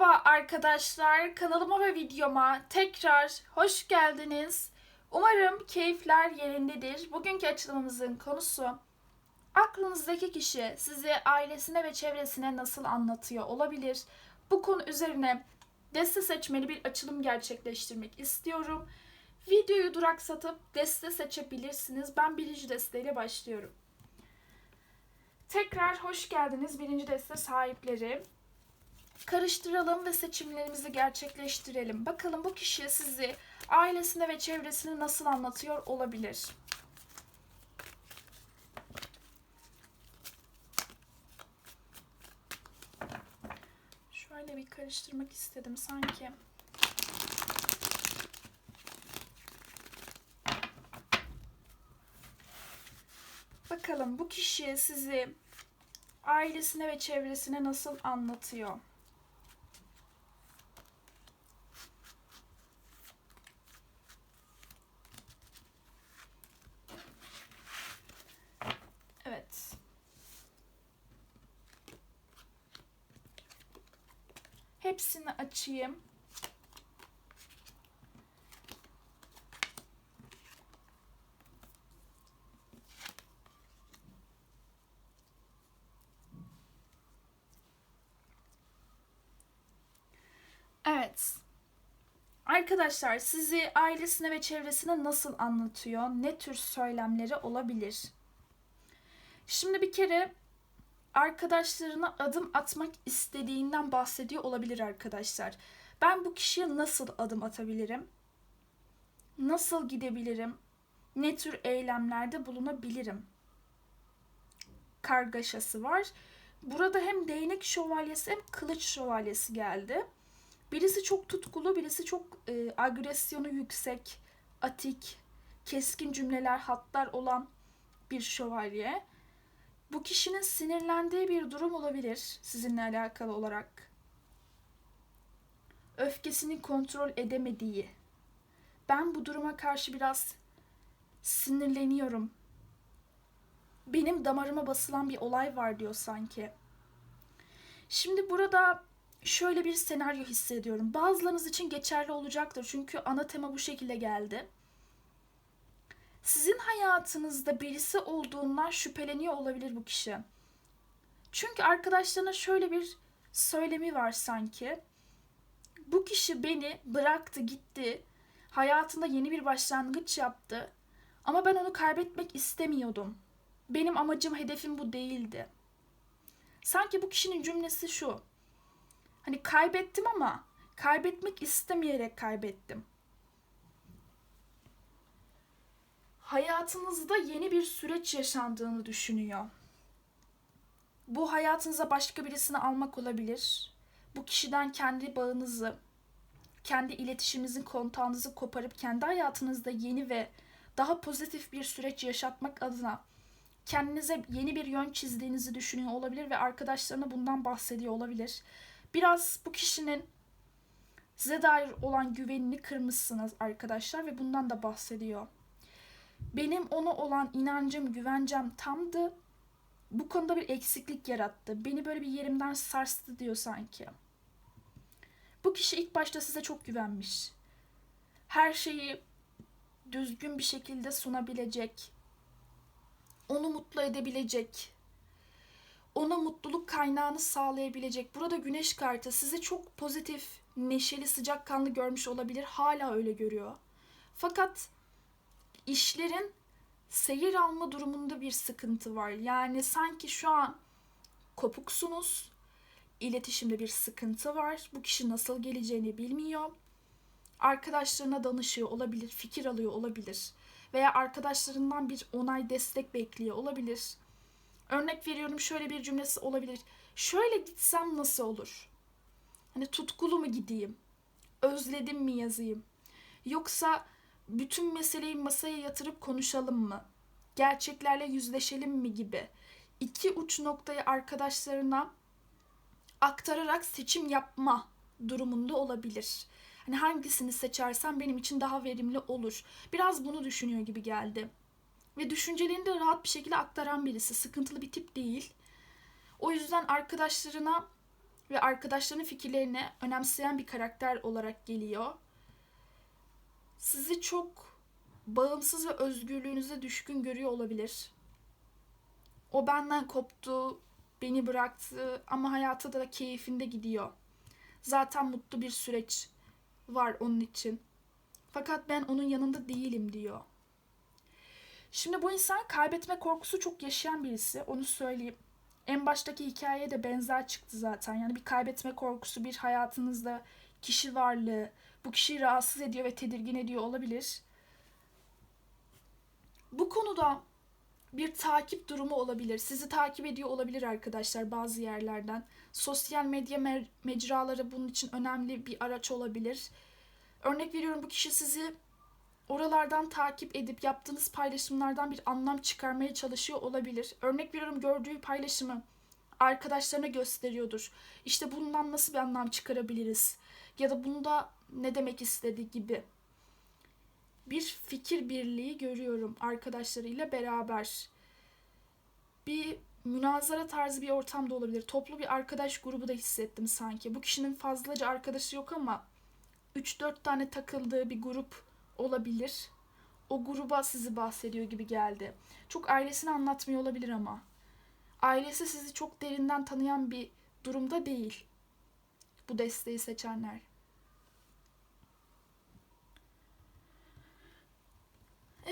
Merhaba arkadaşlar, kanalıma ve videoma tekrar hoş geldiniz. Umarım keyifler yerindedir. Bugünkü açılımımızın konusu aklınızdaki kişi sizi ailesine ve çevresine nasıl anlatıyor olabilir? Bu konu üzerine deste seçmeli bir açılım gerçekleştirmek istiyorum. Videoyu duraksatıp deste seçebilirsiniz. Ben birinci desteyle başlıyorum. Tekrar hoş geldiniz birinci deste sahipleri. Karıştıralım ve seçimlerimizi gerçekleştirelim. Bakalım bu kişi sizi ailesine ve çevresine nasıl anlatıyor olabilir? Şöyle bir karıştırmak istedim sanki. Bakalım bu kişi sizi ailesine ve çevresine nasıl anlatıyor? Evet. Hepsini açayım. Evet. Arkadaşlar sizi ailesine ve çevresine nasıl anlatıyor? Ne tür söylemleri olabilir? Şimdi bir kere arkadaşlarına adım atmak istediğinden bahsediyor olabilir arkadaşlar. Ben bu kişiye nasıl adım atabilirim? Nasıl gidebilirim? Ne tür eylemlerde bulunabilirim? Kargaşası var. Burada hem değnek şövalyesi hem kılıç şövalyesi geldi. Birisi çok tutkulu, birisi çok e, agresyonu yüksek, atik, keskin cümleler, hatlar olan bir şövalye. Bu kişinin sinirlendiği bir durum olabilir sizinle alakalı olarak. Öfkesini kontrol edemediği. Ben bu duruma karşı biraz sinirleniyorum. Benim damarıma basılan bir olay var diyor sanki. Şimdi burada şöyle bir senaryo hissediyorum. Bazılarınız için geçerli olacaktır çünkü ana tema bu şekilde geldi. Sizin hayatınızda birisi olduğundan şüpheleniyor olabilir bu kişi. Çünkü arkadaşlarına şöyle bir söylemi var sanki. Bu kişi beni bıraktı gitti. Hayatında yeni bir başlangıç yaptı. Ama ben onu kaybetmek istemiyordum. Benim amacım, hedefim bu değildi. Sanki bu kişinin cümlesi şu. Hani kaybettim ama kaybetmek istemeyerek kaybettim. Hayatınızda yeni bir süreç yaşandığını düşünüyor. Bu hayatınıza başka birisini almak olabilir. Bu kişiden kendi bağınızı, kendi iletişiminizin kontağınızı koparıp kendi hayatınızda yeni ve daha pozitif bir süreç yaşatmak adına kendinize yeni bir yön çizdiğinizi düşünüyor olabilir ve arkadaşlarına bundan bahsediyor olabilir. Biraz bu kişinin size dair olan güvenini kırmışsınız arkadaşlar ve bundan da bahsediyor. Benim ona olan inancım, güvencem tamdı. Bu konuda bir eksiklik yarattı. Beni böyle bir yerimden sarstı diyor sanki. Bu kişi ilk başta size çok güvenmiş. Her şeyi düzgün bir şekilde sunabilecek. Onu mutlu edebilecek. Ona mutluluk kaynağını sağlayabilecek. Burada güneş kartı sizi çok pozitif, neşeli, sıcakkanlı görmüş olabilir. Hala öyle görüyor. Fakat işlerin seyir alma durumunda bir sıkıntı var. Yani sanki şu an kopuksunuz. İletişimde bir sıkıntı var. Bu kişi nasıl geleceğini bilmiyor. Arkadaşlarına danışıyor olabilir, fikir alıyor olabilir. Veya arkadaşlarından bir onay, destek bekliyor olabilir. Örnek veriyorum şöyle bir cümlesi olabilir. Şöyle gitsem nasıl olur? Hani tutkulu mu gideyim? Özledim mi yazayım? Yoksa bütün meseleyi masaya yatırıp konuşalım mı? Gerçeklerle yüzleşelim mi gibi iki uç noktayı arkadaşlarına aktararak seçim yapma durumunda olabilir. Hani hangisini seçersem benim için daha verimli olur. Biraz bunu düşünüyor gibi geldi. Ve düşüncelerini de rahat bir şekilde aktaran birisi. Sıkıntılı bir tip değil. O yüzden arkadaşlarına ve arkadaşlarının fikirlerini önemseyen bir karakter olarak geliyor. Sizi çok bağımsız ve özgürlüğünüze düşkün görüyor olabilir. O benden koptu, beni bıraktı ama hayata da keyfinde gidiyor. Zaten mutlu bir süreç var onun için. Fakat ben onun yanında değilim diyor. Şimdi bu insan kaybetme korkusu çok yaşayan birisi. Onu söyleyeyim. En baştaki hikayeye de benzer çıktı zaten. Yani bir kaybetme korkusu, bir hayatınızda kişi varlığı bu kişiyi rahatsız ediyor ve tedirgin ediyor olabilir. Bu konuda bir takip durumu olabilir. Sizi takip ediyor olabilir arkadaşlar bazı yerlerden. Sosyal medya me- mecraları bunun için önemli bir araç olabilir. Örnek veriyorum bu kişi sizi oralardan takip edip yaptığınız paylaşımlardan bir anlam çıkarmaya çalışıyor olabilir. Örnek veriyorum gördüğü paylaşımı arkadaşlarına gösteriyordur. İşte bundan nasıl bir anlam çıkarabiliriz? Ya da bunda ne demek istediği gibi. Bir fikir birliği görüyorum arkadaşlarıyla beraber. Bir münazara tarzı bir ortamda olabilir. Toplu bir arkadaş grubu da hissettim sanki. Bu kişinin fazlaca arkadaşı yok ama 3-4 tane takıldığı bir grup olabilir. O gruba sizi bahsediyor gibi geldi. Çok ailesini anlatmıyor olabilir ama. Ailesi sizi çok derinden tanıyan bir durumda değil. Bu desteği seçenler.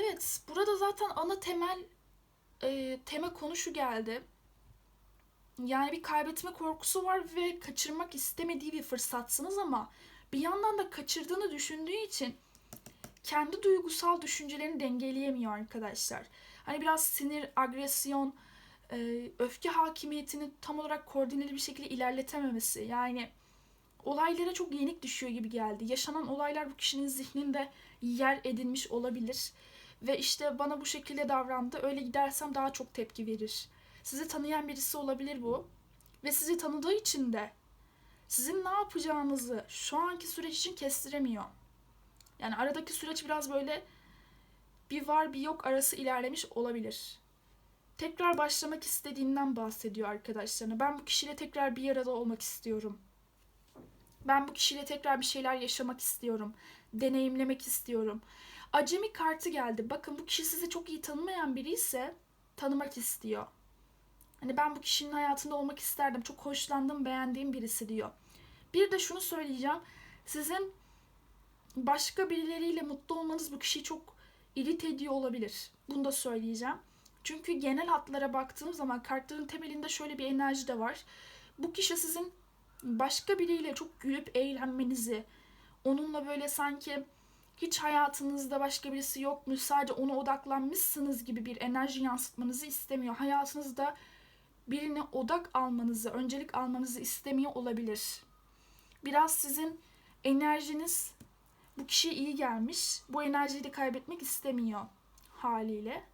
Evet, burada zaten ana temel e, tema konu geldi. Yani bir kaybetme korkusu var ve kaçırmak istemediği bir fırsatsınız ama bir yandan da kaçırdığını düşündüğü için kendi duygusal düşüncelerini dengeleyemiyor arkadaşlar. Hani biraz sinir, agresyon, e, öfke hakimiyetini tam olarak koordineli bir şekilde ilerletememesi. Yani olaylara çok yenik düşüyor gibi geldi. Yaşanan olaylar bu kişinin zihninde yer edinmiş olabilir. Ve işte bana bu şekilde davrandı. Öyle gidersem daha çok tepki verir. Sizi tanıyan birisi olabilir bu. Ve sizi tanıdığı için de sizin ne yapacağınızı şu anki süreç için kestiremiyor. Yani aradaki süreç biraz böyle bir var bir yok arası ilerlemiş olabilir. Tekrar başlamak istediğinden bahsediyor arkadaşlarına. Ben bu kişiyle tekrar bir arada olmak istiyorum. Ben bu kişiyle tekrar bir şeyler yaşamak istiyorum. Deneyimlemek istiyorum. Acemi kartı geldi. Bakın bu kişi sizi çok iyi tanımayan biri ise tanımak istiyor. Hani ben bu kişinin hayatında olmak isterdim. Çok hoşlandım, beğendiğim birisi diyor. Bir de şunu söyleyeceğim. Sizin başka birileriyle mutlu olmanız bu kişiyi çok irit ediyor olabilir. Bunu da söyleyeceğim. Çünkü genel hatlara baktığım zaman kartların temelinde şöyle bir enerji de var. Bu kişi sizin başka biriyle çok gülüp eğlenmenizi, onunla böyle sanki hiç hayatınızda başka birisi yokmuş, sadece ona odaklanmışsınız gibi bir enerji yansıtmanızı istemiyor. Hayatınızda birine odak almanızı, öncelik almanızı istemiyor olabilir. Biraz sizin enerjiniz bu kişiye iyi gelmiş. Bu enerjiyi de kaybetmek istemiyor haliyle.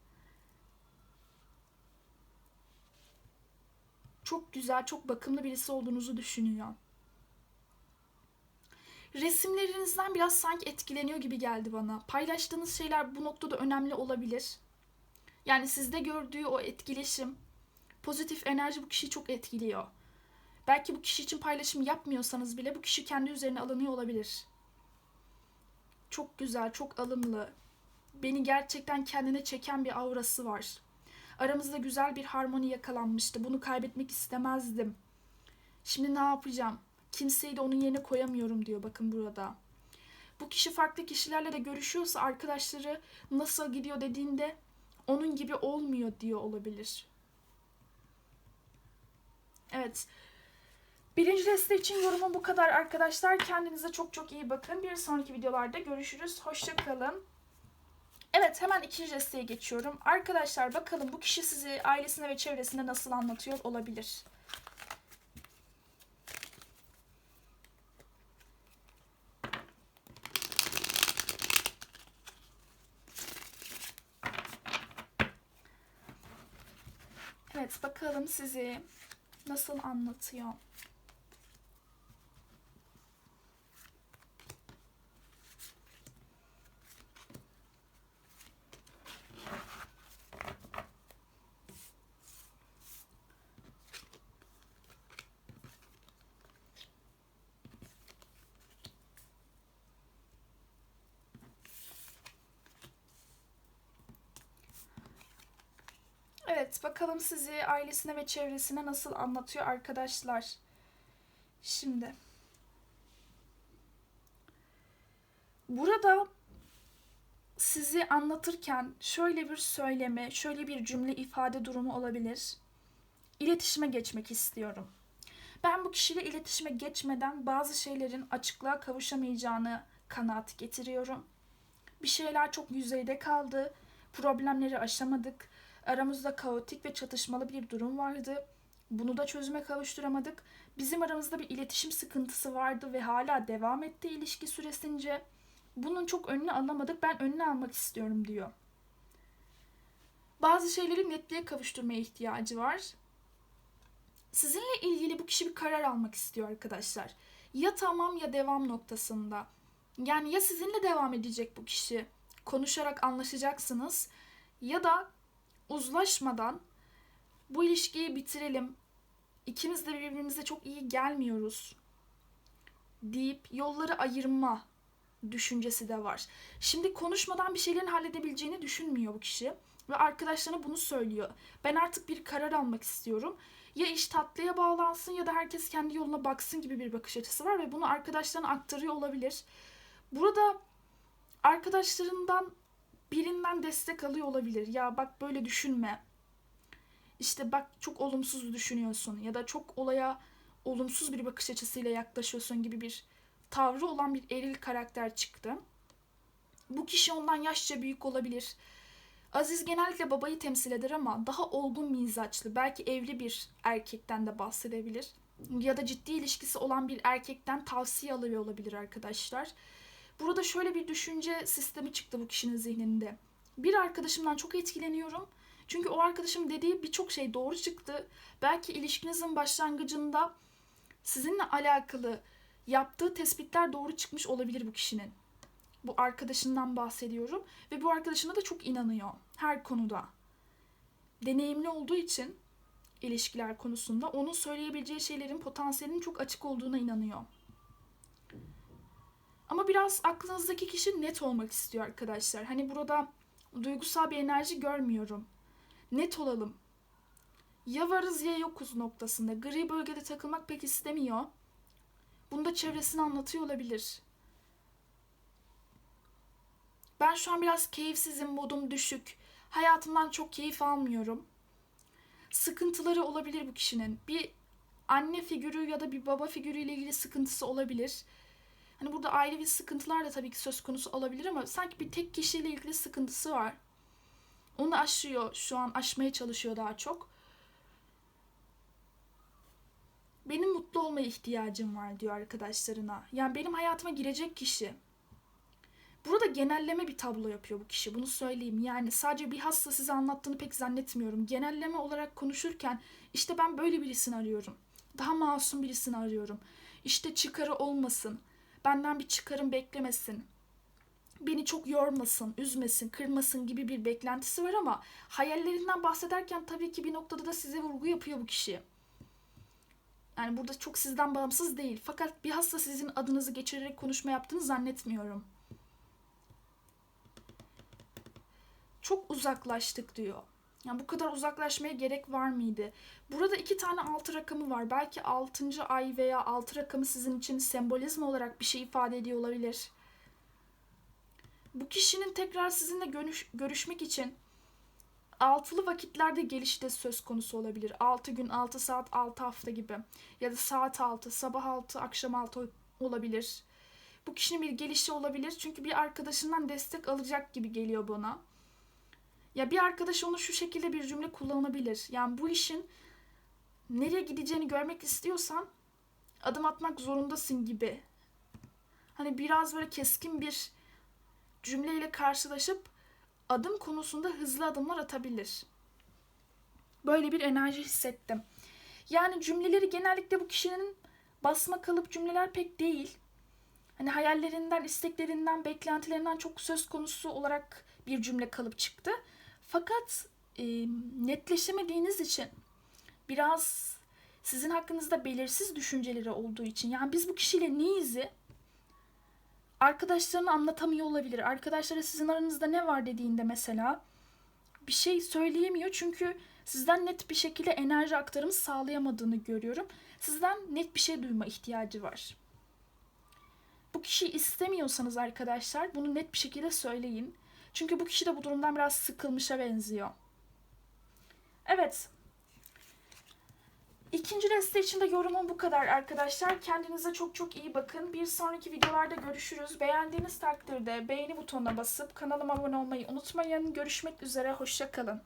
Çok güzel, çok bakımlı birisi olduğunuzu düşünüyor. Resimlerinizden biraz sanki etkileniyor gibi geldi bana. Paylaştığınız şeyler bu noktada önemli olabilir. Yani sizde gördüğü o etkileşim, pozitif enerji bu kişiyi çok etkiliyor. Belki bu kişi için paylaşım yapmıyorsanız bile bu kişi kendi üzerine alınıyor olabilir. Çok güzel, çok alımlı. Beni gerçekten kendine çeken bir aurası var. Aramızda güzel bir harmoni yakalanmıştı. Bunu kaybetmek istemezdim. Şimdi ne yapacağım? Kimseyi de onun yerine koyamıyorum diyor bakın burada. Bu kişi farklı kişilerle de görüşüyorsa arkadaşları nasıl gidiyor dediğinde onun gibi olmuyor diyor olabilir. Evet. Birinci deste için yorumum bu kadar arkadaşlar. Kendinize çok çok iyi bakın. Bir sonraki videolarda görüşürüz. Hoşçakalın. Evet hemen ikinci desteğe geçiyorum. Arkadaşlar bakalım bu kişi sizi ailesine ve çevresinde nasıl anlatıyor olabilir. Evet bakalım sizi nasıl anlatıyor. Evet, bakalım sizi ailesine ve çevresine nasıl anlatıyor arkadaşlar. Şimdi. Burada sizi anlatırken şöyle bir söyleme, şöyle bir cümle ifade durumu olabilir. İletişime geçmek istiyorum. Ben bu kişiyle iletişime geçmeden bazı şeylerin açıklığa kavuşamayacağını kanaat getiriyorum. Bir şeyler çok yüzeyde kaldı. Problemleri aşamadık. Aramızda kaotik ve çatışmalı bir durum vardı. Bunu da çözüme kavuşturamadık. Bizim aramızda bir iletişim sıkıntısı vardı ve hala devam etti ilişki süresince. Bunun çok önünü alamadık. Ben önünü almak istiyorum diyor. Bazı şeyleri netliğe kavuşturmaya ihtiyacı var. Sizinle ilgili bu kişi bir karar almak istiyor arkadaşlar. Ya tamam ya devam noktasında. Yani ya sizinle devam edecek bu kişi, konuşarak anlaşacaksınız ya da uzlaşmadan bu ilişkiyi bitirelim. İkimiz de birbirimize çok iyi gelmiyoruz deyip yolları ayırma düşüncesi de var. Şimdi konuşmadan bir şeylerin halledebileceğini düşünmüyor bu kişi ve arkadaşlarına bunu söylüyor. Ben artık bir karar almak istiyorum. Ya iş tatlıya bağlansın ya da herkes kendi yoluna baksın gibi bir bakış açısı var ve bunu arkadaşlarına aktarıyor olabilir. Burada arkadaşlarından birinden destek alıyor olabilir. Ya bak böyle düşünme. İşte bak çok olumsuz düşünüyorsun ya da çok olaya olumsuz bir bakış açısıyla yaklaşıyorsun gibi bir tavrı olan bir eril karakter çıktı. Bu kişi ondan yaşça büyük olabilir. Aziz genellikle babayı temsil eder ama daha olgun mizaçlı, belki evli bir erkekten de bahsedebilir. Ya da ciddi ilişkisi olan bir erkekten tavsiye alıyor olabilir arkadaşlar. Burada şöyle bir düşünce sistemi çıktı bu kişinin zihninde. Bir arkadaşımdan çok etkileniyorum. Çünkü o arkadaşım dediği birçok şey doğru çıktı. Belki ilişkinizin başlangıcında sizinle alakalı yaptığı tespitler doğru çıkmış olabilir bu kişinin. Bu arkadaşından bahsediyorum ve bu arkadaşına da çok inanıyor her konuda. Deneyimli olduğu için ilişkiler konusunda onun söyleyebileceği şeylerin potansiyelinin çok açık olduğuna inanıyor. Ama biraz aklınızdaki kişi net olmak istiyor arkadaşlar. Hani burada duygusal bir enerji görmüyorum. Net olalım. Ya varız ya yokuz noktasında. Gri bölgede takılmak pek istemiyor. Bunu da çevresine anlatıyor olabilir. Ben şu an biraz keyifsizim, modum düşük. Hayatımdan çok keyif almıyorum. Sıkıntıları olabilir bu kişinin. Bir anne figürü ya da bir baba figürüyle ilgili sıkıntısı olabilir. Hani burada ailevi sıkıntılar da tabii ki söz konusu olabilir ama sanki bir tek kişiyle ilgili sıkıntısı var. Onu aşıyor, şu an aşmaya çalışıyor daha çok. Benim mutlu olmaya ihtiyacım var diyor arkadaşlarına. Yani benim hayatıma girecek kişi. Burada genelleme bir tablo yapıyor bu kişi. Bunu söyleyeyim. Yani sadece bir hasta size anlattığını pek zannetmiyorum. Genelleme olarak konuşurken işte ben böyle birisini arıyorum. Daha masum birisini arıyorum. İşte çıkarı olmasın. Benden bir çıkarım beklemesin. Beni çok yormasın, üzmesin, kırmasın gibi bir beklentisi var ama hayallerinden bahsederken tabii ki bir noktada da size vurgu yapıyor bu kişi. Yani burada çok sizden bağımsız değil. Fakat bir hasta sizin adınızı geçirerek konuşma yaptığını zannetmiyorum. Çok uzaklaştık diyor. Yani bu kadar uzaklaşmaya gerek var mıydı? Burada iki tane altı rakamı var. Belki altıncı ay veya altı rakamı sizin için sembolizm olarak bir şey ifade ediyor olabilir. Bu kişinin tekrar sizinle görüş, görüşmek için altılı vakitlerde gelişte söz konusu olabilir. 6 gün, 6 saat, 6 hafta gibi. Ya da saat 6, sabah 6, akşam 6 olabilir. Bu kişinin bir gelişi olabilir. Çünkü bir arkadaşından destek alacak gibi geliyor bana. Ya bir arkadaş onu şu şekilde bir cümle kullanabilir. Yani bu işin nereye gideceğini görmek istiyorsan adım atmak zorundasın gibi. Hani biraz böyle keskin bir cümleyle karşılaşıp adım konusunda hızlı adımlar atabilir. Böyle bir enerji hissettim. Yani cümleleri genellikle bu kişinin basma kalıp cümleler pek değil. Hani hayallerinden, isteklerinden, beklentilerinden çok söz konusu olarak bir cümle kalıp çıktı. Fakat e, netleşemediğiniz için biraz sizin hakkınızda belirsiz düşünceleri olduğu için yani biz bu kişiyle neyiz'i arkadaşlarına anlatamıyor olabilir. Arkadaşlara sizin aranızda ne var dediğinde mesela bir şey söyleyemiyor çünkü sizden net bir şekilde enerji aktarımı sağlayamadığını görüyorum. Sizden net bir şey duyma ihtiyacı var. Bu kişiyi istemiyorsanız arkadaşlar bunu net bir şekilde söyleyin. Çünkü bu kişi de bu durumdan biraz sıkılmışa benziyor. Evet. İkinci deste için de yorumum bu kadar arkadaşlar. Kendinize çok çok iyi bakın. Bir sonraki videolarda görüşürüz. Beğendiğiniz takdirde beğeni butonuna basıp kanalıma abone olmayı unutmayın. Görüşmek üzere. Hoşçakalın.